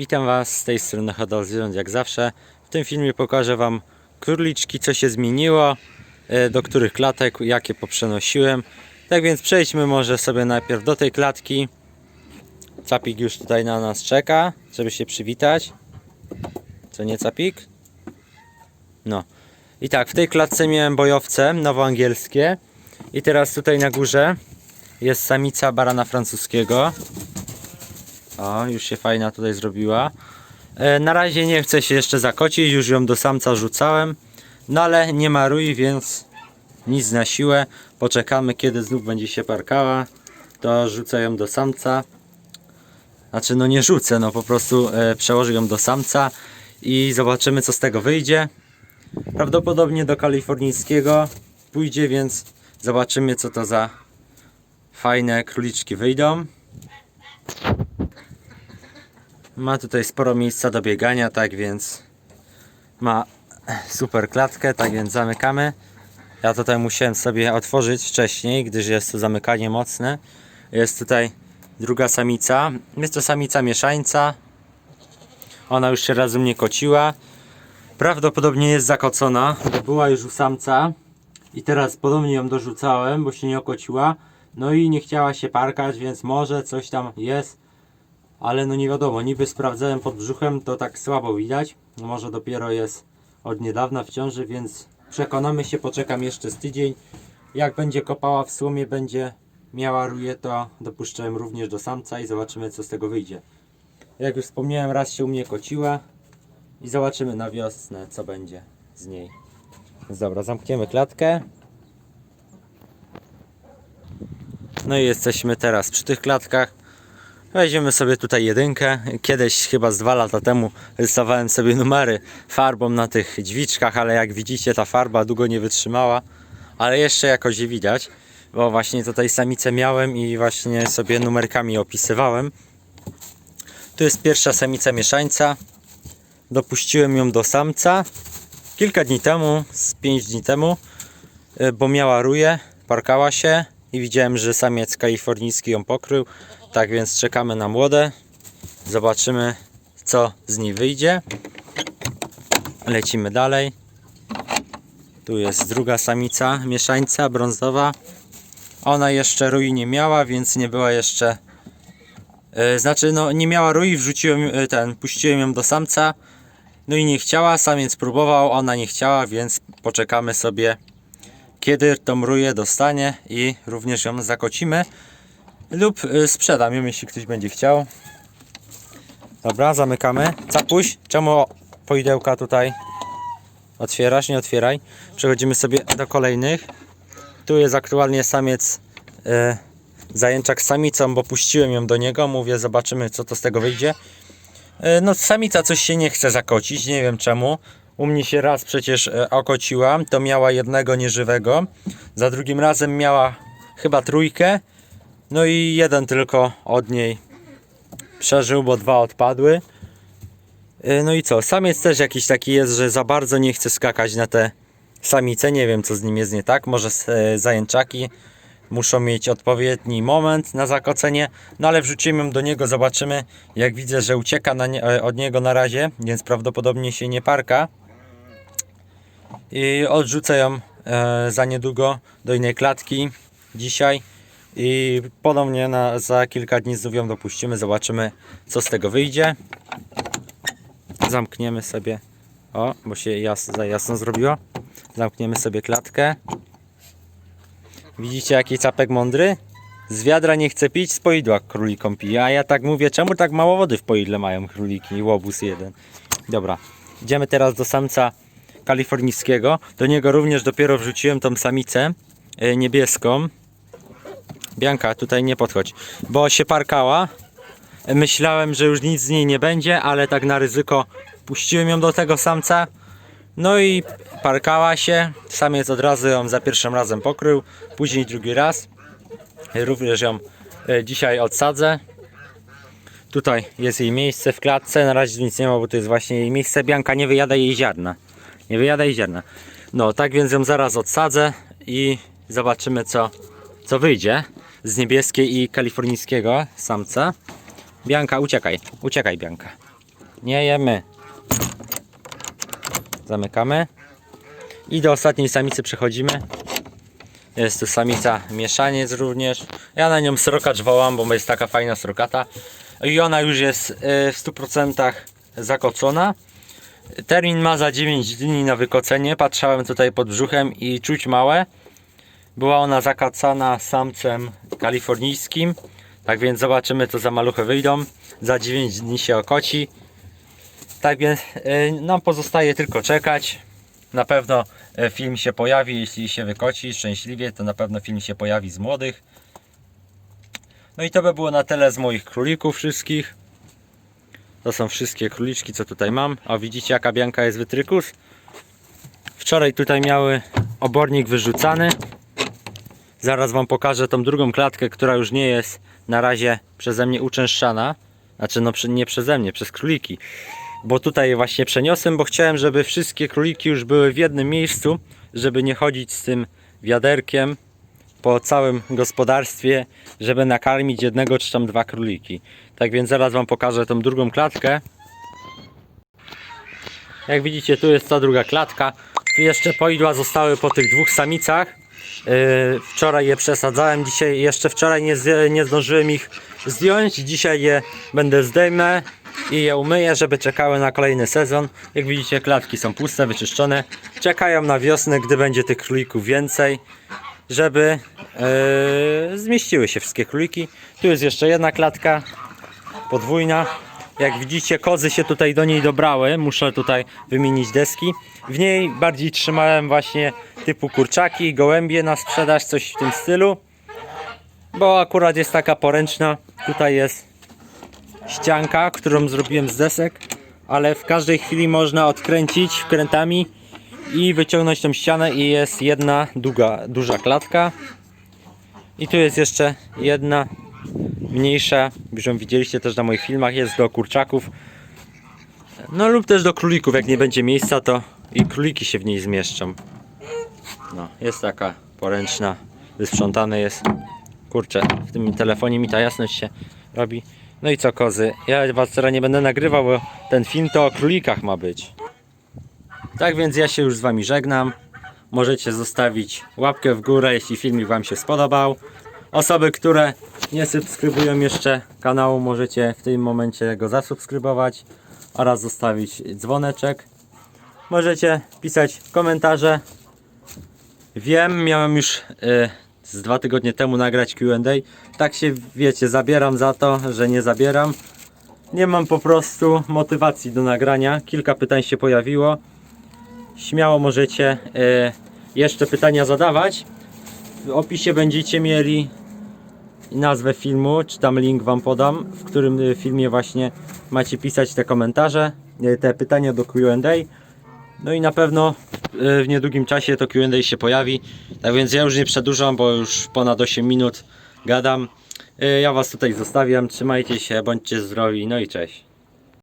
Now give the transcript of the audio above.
Witam Was z tej strony Hodol Zwierząt jak zawsze. W tym filmie pokażę Wam króliczki, co się zmieniło, e, do których klatek, jakie poprzenosiłem. Tak więc przejdźmy może sobie najpierw do tej klatki. Capik już tutaj na nas czeka, żeby się przywitać. Co nie Capik? No. I tak, w tej klatce miałem bojowce nowoangielskie. I teraz tutaj na górze jest samica barana francuskiego. O, już się fajna tutaj zrobiła. E, na razie nie chcę się jeszcze zakocić, już ją do samca rzucałem. No ale nie ma rui, więc nic na siłę. Poczekamy kiedy znów będzie się parkała. To rzucę ją do samca. Znaczy no nie rzucę, no po prostu e, przełożę ją do samca i zobaczymy co z tego wyjdzie. Prawdopodobnie do kalifornijskiego pójdzie, więc zobaczymy co to za fajne króliczki wyjdą. Ma tutaj sporo miejsca do biegania, tak więc ma super klatkę, tak więc zamykamy. Ja tutaj musiałem sobie otworzyć wcześniej, gdyż jest to zamykanie mocne. Jest tutaj druga samica. Jest to samica mieszańca. Ona już się razem nie kociła. Prawdopodobnie jest zakocona, bo była już u samca. I teraz podobnie ją dorzucałem, bo się nie okociła. No i nie chciała się parkać, więc może coś tam jest ale no nie wiadomo, niby sprawdzałem pod brzuchem, to tak słabo widać. Może dopiero jest od niedawna w ciąży, więc przekonamy się, poczekam jeszcze z tydzień. Jak będzie kopała w słomie, będzie miała ruje, to dopuszczałem również do samca i zobaczymy co z tego wyjdzie. Jak już wspomniałem, raz się u mnie kociła i zobaczymy na wiosnę co będzie z niej. Dobra, zamkniemy klatkę. No i jesteśmy teraz przy tych klatkach. Weźmiemy sobie tutaj jedynkę. Kiedyś, chyba z dwa lata temu, rysowałem sobie numery farbą na tych dźwiczkach, ale jak widzicie, ta farba długo nie wytrzymała. Ale jeszcze jakoś je widać, bo właśnie tutaj samicę miałem i właśnie sobie numerkami opisywałem. Tu jest pierwsza samica mieszańca. Dopuściłem ją do samca kilka dni temu, z 5 dni temu, y, bo miała ruje, parkała się i widziałem, że samiec kalifornijski ją pokrył. Tak więc czekamy na młode. Zobaczymy co z niej wyjdzie. Lecimy dalej. Tu jest druga samica mieszańca brązowa. Ona jeszcze rui nie miała, więc nie była jeszcze. e, znaczy, no nie miała rui, wrzuciłem e, ten, puściłem ją do samca. No i nie chciała, samiec próbował, ona nie chciała, więc poczekamy sobie kiedy tą ruję dostanie i również ją zakocimy lub y, sprzedam ją, jeśli ktoś będzie chciał. Dobra, zamykamy. Capuś, czemu poidełka tutaj otwierasz? Nie otwieraj. Przechodzimy sobie do kolejnych. Tu jest aktualnie samiec y, zajęczak z samicą, bo puściłem ją do niego. Mówię, zobaczymy co to z tego wyjdzie. Y, no samica coś się nie chce zakocić, nie wiem czemu. U mnie się raz przecież e, okociła, to miała jednego nieżywego. Za drugim razem miała chyba trójkę. No i jeden tylko od niej przeżył, bo dwa odpadły. E, No i co? Samiec też jakiś taki jest, że za bardzo nie chce skakać na te samice. Nie wiem co z nim jest nie tak. Może e, zajęczaki muszą mieć odpowiedni moment na zakocenie. No ale wrzucimy ją do niego, zobaczymy. Jak widzę, że ucieka nie, od niego na razie, więc prawdopodobnie się nie parka. I odrzucę ją e, za niedługo do innej klatki dzisiaj. I ponownie na, za kilka dni znów ją dopuścimy. Zobaczymy co z tego wyjdzie. Zamkniemy sobie. O, bo się jas, za jasno zrobiło. Zamkniemy sobie klatkę. Widzicie jaki capek mądry? Z wiadra nie chce pić, z poidła królikom pije. A ja tak mówię, czemu tak mało wody w poidle mają króliki i łobuz jeden. Dobra, idziemy teraz do samca kalifornijskiego. Do niego również dopiero wrzuciłem tą samicę e, niebieską. Bianka, tutaj nie podchodź, bo się parkała. Myślałem, że już nic z niej nie będzie, ale tak na ryzyko puściłem ją do tego samca. No i parkała się. Samiec od razu ją za pierwszym razem pokrył, później drugi raz. Również ją e, dzisiaj odsadzę. Tutaj jest jej miejsce w klatce. Na razie nic nie ma, bo to jest właśnie jej miejsce. Bianka nie wyjada jej ziarna. Nie wyjada jej ziarna. No, tak więc ją zaraz odsadzę i zobaczymy co, co wyjdzie z niebieskiej i kalifornijskiego samca. Bianka, uciekaj. Uciekaj, Bianka. Nie jemy. Zamykamy. I do ostatniej samicy przechodzimy. Jest tu samica mieszaniec również. Ja na nią srokacz wołam, bo jest taka fajna srokata. I ona już jest y, w 100% zakocona. Termin ma za 9 dni na wykocenie. Patrzałem tutaj pod brzuchem i czuć małe. Była ona zakacana samcem kalifornijskim. Tak więc zobaczymy co za maluchy wyjdą. Za 9 dni się okoci. Tak więc y, nam pozostaje tylko czekać. Na pewno e, film się pojawi, jeśli się wykoci szczęśliwie, to na pewno film się pojawi z młodych. No i to by było na tyle z moich królików wszystkich. To są wszystkie króliczki, co tutaj mam. A widzicie, jaka bianka jest wytrykus? Wczoraj tutaj miały obornik wyrzucany. Zaraz Wam pokażę tą drugą klatkę, która już nie jest na razie przeze mnie uczęszczana. Znaczy, no nie przeze mnie, przez króliki bo tutaj właśnie przeniosłem, bo chciałem, żeby wszystkie króliki już były w jednym miejscu, żeby nie chodzić z tym wiaderkiem po całym gospodarstwie, żeby nakarmić jednego czy tam dwa króliki. Tak więc zaraz Wam pokażę tą drugą klatkę. Jak widzicie, tu jest ta druga klatka. Tu jeszcze poidła zostały po tych dwóch samicach. Yy, wczoraj je przesadzałem, dzisiaj jeszcze wczoraj nie, nie zdążyłem ich zdjąć. Dzisiaj je będę zdejmę i je umyję, żeby czekały na kolejny sezon. Jak widzicie, klatki są puste, wyczyszczone. Czekają na wiosnę, gdy będzie tych królików więcej, żeby yy, zmieściły się wszystkie króliki. Tu jest jeszcze jedna klatka podwójna. Jak widzicie, kozy się tutaj do niej dobrały. Muszę tutaj wymienić deski. W niej bardziej trzymałem właśnie typu kurczaki, gołębie na sprzedaż, coś w tym stylu. Bo akurat jest taka poręczna. Tutaj jest ścianka, którą zrobiłem z desek, ale w każdej chwili można odkręcić wkrętami i wyciągnąć tą ścianę i jest jedna długa, duża klatka. I tu jest jeszcze jedna mniejsza, już ją widzieliście też na moich filmach, jest do kurczaków. No lub też do królików, jak nie będzie miejsca, to i króliki się w niej zmieszczą. No, jest taka poręczna, wysprzątane jest. Kurczę, w tym telefonie mi ta jasność się robi. No i co kozy, ja was teraz nie będę nagrywał, bo ten film to o królikach ma być. Tak więc ja się już z wami żegnam. Możecie zostawić łapkę w górę, jeśli filmik wam się spodobał. Osoby, które nie subskrybują jeszcze kanału, możecie w tym momencie go zasubskrybować oraz zostawić dzwoneczek. Możecie pisać komentarze. Wiem, miałem już y, z dwa tygodnie temu nagrać Q&A. Tak się, wiecie, zabieram za to, że nie zabieram. Nie mam po prostu motywacji do nagrania. Kilka pytań się pojawiło. Śmiało możecie y, jeszcze pytania zadawać. W opisie będziecie mieli nazwę filmu, czy tam link wam podam, w którym y, filmie właśnie macie pisać te komentarze, y, te pytania do Q&A. No i na pewno w niedługim czasie to Q&A się pojawi. Tak więc ja już nie przedłużam, bo już ponad 8 minut gadam. Ja was tutaj zostawiam. Trzymajcie się, bądźcie zdrowi. No i cześć.